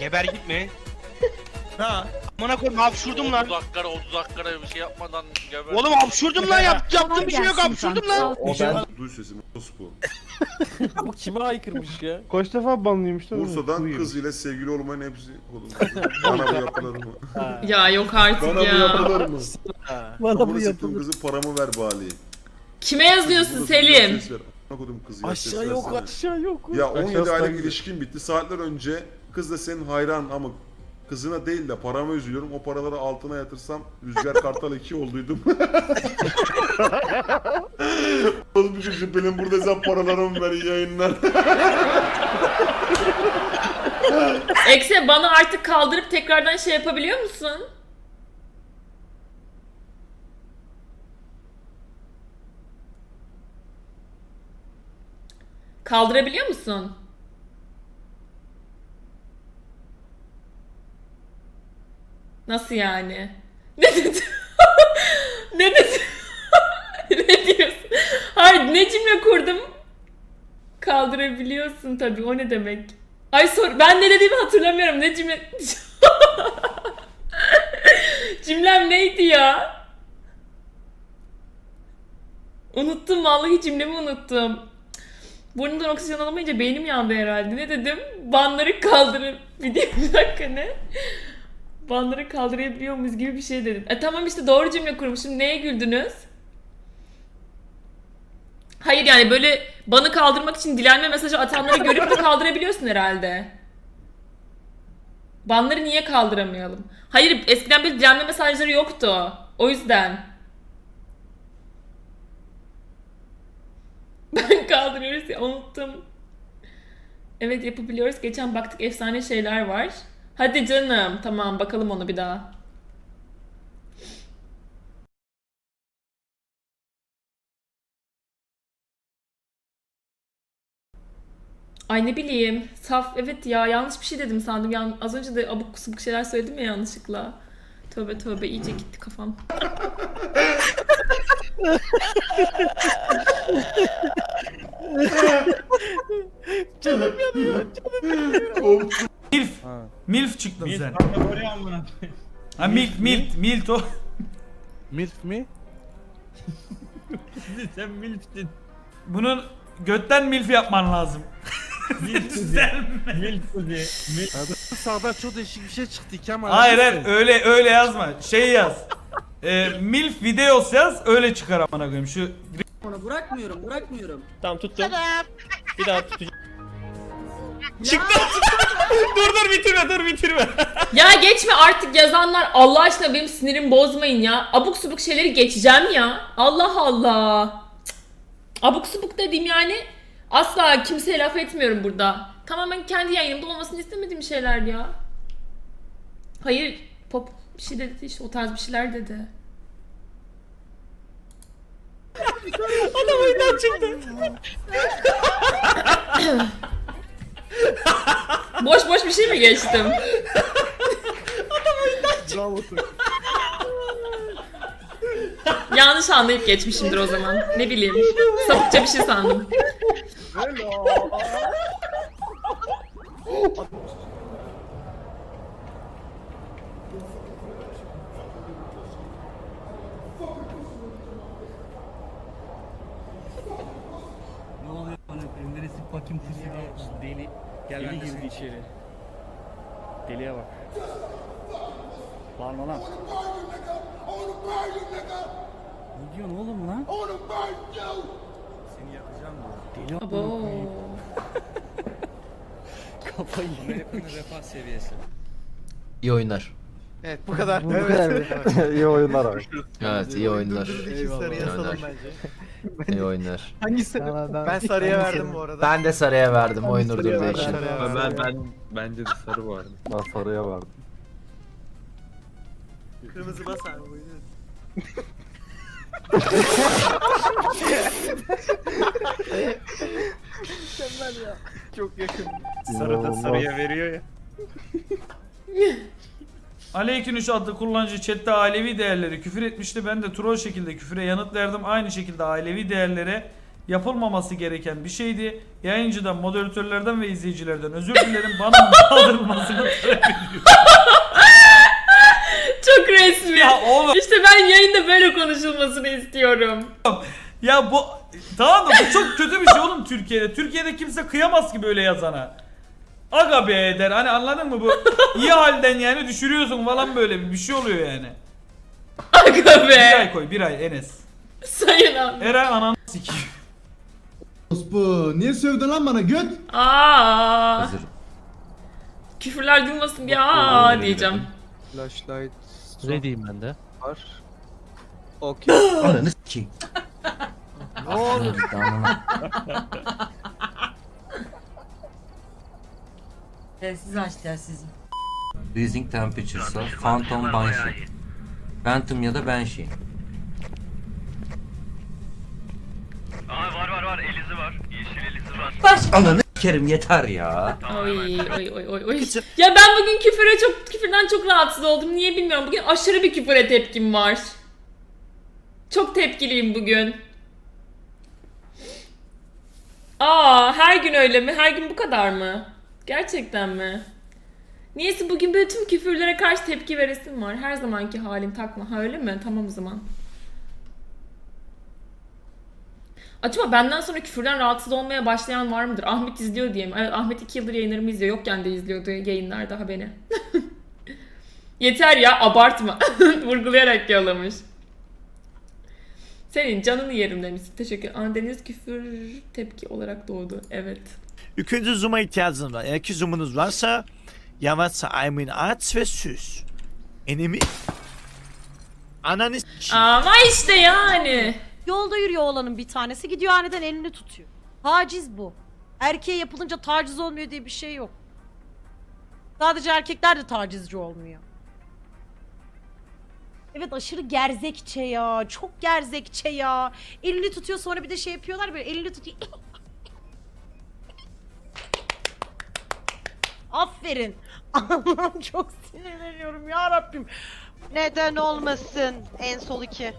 Geber gitme. Ha. Amına koyayım hapşurdum lan. 30 dakikada 30 dakikada bir şey yapmadan geber. Oğlum hapşurdum lan yap, yaptığım bir şey yok hapşurdum lan. O ben duy sesimi bu. Bu kime aykırmış ya? Kaç defa banlıymış da Bursa'dan kız ile sevgili olmanın hepsi oğlum. Bana bu yapılır mı? Ya yok artık Bana bu ya. yapılır mı? Bana bu yapılır. kızı paramı ver bari. Kime yazıyorsun Selim? Amına kodum kızı ya, ses Aşağı yok versene. aşağı yok. Ya 17 Aşağısı aylık ilişkin bitti. Saatler önce kız da senin hayran ama kızına değil de parama üzülüyorum. O paraları altına yatırsam Rüzgar Kartal 2 olduydum. Oğlum bir şey benim burada sen paralarımı ver iyi yayınlar. Ekse bana artık kaldırıp tekrardan şey yapabiliyor musun? Kaldırabiliyor musun? Nasıl yani? Ne dedi? ne dedi? ne diyorsun? Hayır ne cümle kurdum? Kaldırabiliyorsun tabii o ne demek? Ay sor ben ne dediğimi hatırlamıyorum. Ne cümle Cümlem neydi ya? Unuttum vallahi cümlemi unuttum. Burnumdan oksijen alamayınca beynim yandı herhalde. Ne dedim? Banları de- bir dakika ne? Banları kaldırabiliyor muyuz gibi bir şey dedim. E tamam işte doğru cümle kurmuşum. Neye güldünüz? Hayır yani böyle banı kaldırmak için dilenme mesajı atanları görüp de kaldırabiliyorsun herhalde. Banları niye kaldıramayalım? Hayır eskiden bir dilenme mesajları yoktu. O yüzden. Ben kaldırıyoruz ya unuttum. Evet yapabiliyoruz. Geçen baktık efsane şeyler var. Hadi canım. Tamam bakalım onu bir daha. Ay ne bileyim. Saf evet ya yanlış bir şey dedim sandım. Yan, az önce de abuk subuk şeyler söyledim ya yanlışlıkla. Tövbe tövbe iyice gitti kafam. Milf. Milf çıktın sen. Ha Milf, Milf, Milf o. Milf mi? Sen milftin. Bunun götten Milf yapman lazım. Sen Milf kuzi. Milf. Sağda çok değişik bir şey çıktı Kemal. Hayır hayır öyle öyle yazma. Şey yaz. Ee, Milf videos yaz öyle çıkar amına koyayım. Şu Onu bırakmıyorum, bırakmıyorum. Tamam tuttum. Bir daha tutacağım. dur dur bitirme dur bitirme. Ya geçme artık yazanlar Allah aşkına benim sinirimi bozmayın ya. Abuk subuk şeyleri geçeceğim ya. Allah Allah. Cık. Abuk subuk dediğim yani asla kimseye laf etmiyorum burada. Tamamen kendi yayınımda olmasını istemediğim şeyler ya. Hayır pop bir şey dedi işte o tarz bir şeyler dedi. Adam oyundan çıktı. boş boş bir şey mi geçtim? Yanlış anlayıp geçmişimdir o zaman. Ne bileyim. Sapıkça bir şey sandım. Ne oluyor bana bakayım kusura deli. Gel deli girdi içeri. Deliye bak. Bağırma lan. Ne diyorsun oğlum lan? Seni yakacağım diyor. Deli Abo. kafayı Amerika'nın refah seviyesi. İyi oyunlar. Evet bu kadar. Bu kadar. İyi oyunlar abi. Evet iyi oyunlar. Sarıya salın bence. İyi oyunlar. Hangisi? Ben sarıya verdim bu arada. Ben de sarıya verdim oyun sarıya durdurduğu verdim. için. Sarıya verdim. Ben ben bence de sarı vardı. Ben sarıya vardım. Kırmızı bas abi buyurun. Mükemmel ya. Çok yakın. Sarı da İnanılmaz. sarıya veriyor ya. Aleykünüş adlı kullanıcı chatte ailevi değerleri küfür etmişti. Ben de troll şekilde küfüre yanıt verdim. Aynı şekilde ailevi değerlere yapılmaması gereken bir şeydi. Yayıncıdan, moderatörlerden ve izleyicilerden özür dilerim. Bana kaldırılmasını talep ediyorum. Çok resmi. Ya oğlum. İşte ben yayında böyle konuşulmasını istiyorum. Ya bu tamam da bu çok kötü bir şey oğlum Türkiye'de. Türkiye'de kimse kıyamaz ki böyle yazana. Aga be der hani anladın mı bu iyi halden yani düşürüyorsun falan böyle bir, şey oluyor yani. Aga Bir ay koy bir ay Enes. Sayın abi. Eren ananı sikeyim. Bu niye sövdün lan bana göt? Aa. Hazır. Küfürler duymasın diye aa diyeceğim. Flashlight Ne diyeyim ben de? var. Okey. Ananı sikeyim. ne olur. Telsiz aç telsizi. Freezing temperature'sa Phantom Banshee. Phantom ya da Banshee. Aa var var var Elizi var. Yeşil Elizi var. Ananı sikerim yeter ya. Oy oy oy oy oy. Ya ben bugün küfüre çok küfürden çok rahatsız oldum. Niye bilmiyorum. Bugün aşırı bir küfüre tepkim var. Çok tepkiliyim bugün. Aa, her gün öyle mi? Her gün bu kadar mı? Gerçekten mi? Niyeyse bugün böyle tüm küfürlere karşı tepki veresim var. Her zamanki halim takma. Ha öyle mi? Tamam o zaman. Acaba benden sonra küfürden rahatsız olmaya başlayan var mıdır? Ahmet izliyor diye mi? Evet Ahmet 2 yıldır yayınlarımı izliyor. Yokken de izliyordu yayınlarda ha beni. Yeter ya abartma. Vurgulayarak yollamış. Senin canını yerim demişsin. Teşekkür. Deniz küfür tepki olarak doğdu. Evet. İkinci zoom'a ihtiyacınız var. Eğer ki zoomunuz varsa yavaşça aymin aç ve süs. Enemi... Ananı s**eyim. Ama işte yani. Yolda yürüyor oğlanın bir tanesi gidiyor aniden elini tutuyor. Taciz bu. Erkeğe yapılınca taciz olmuyor diye bir şey yok. Sadece erkekler de tacizci olmuyor. Evet aşırı gerzekçe ya. Çok gerzekçe ya. Elini tutuyor sonra bir de şey yapıyorlar böyle elini tutuyor. Aferin. Allah'ım çok sinirleniyorum ya Rabbim. Neden olmasın en sol iki.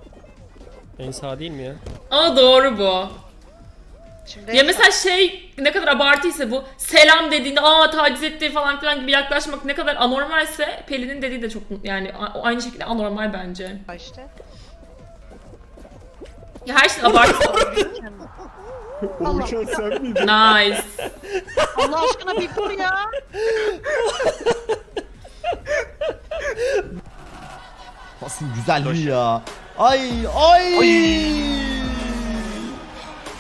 En sağ değil mi ya? Ama doğru bu. Şimdi Ya mesela şey ne kadar abartıysa bu selam dediğinde aa taciz etti falan filan gibi yaklaşmak ne kadar anormalse Pelin'in dediği de çok yani a- aynı şekilde anormal bence. işte. Ya her şey Allah, nice. Allah aşkına bir dur ya. Nasıl güzel mi ya? Ay ay.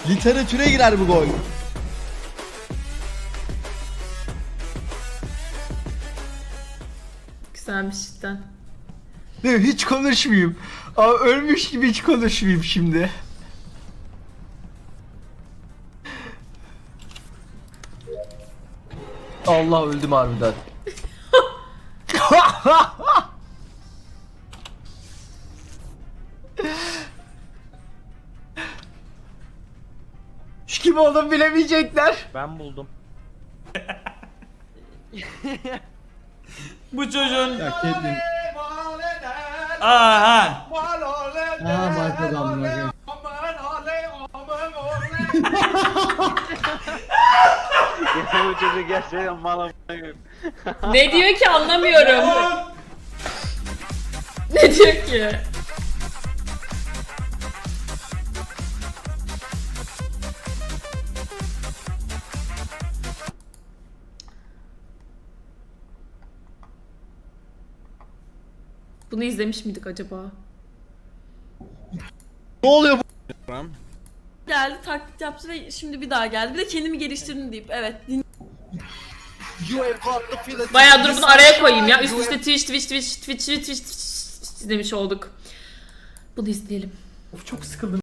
Literatüre girer bu gol. Güzelmiş cidden. Hiç konuşmayayım. Aa, ölmüş gibi hiç konuşmayayım şimdi. Allah öldüm harbiden. Şu kim olduğunu bilemeyecekler. Ben buldum. Bu çocuğun Ya Caitlyn. aha Aa başladı amına bu çocuk gerçekten mal Ne diyor ki anlamıyorum. ne diyor ki? Bunu izlemiş miydik acaba? Ne oluyor bu? Geldi taklit yaptı ve şimdi bir daha geldi. Bir de kendimi geliştirdim deyip evet. Bayağı dur bunu araya koyayım ya. Üst üste Twitch, Twitch, Twitch, Twitch, Twitch, Twitch, Twitch demiş olduk. Bunu izleyelim. Of çok sıkıldım.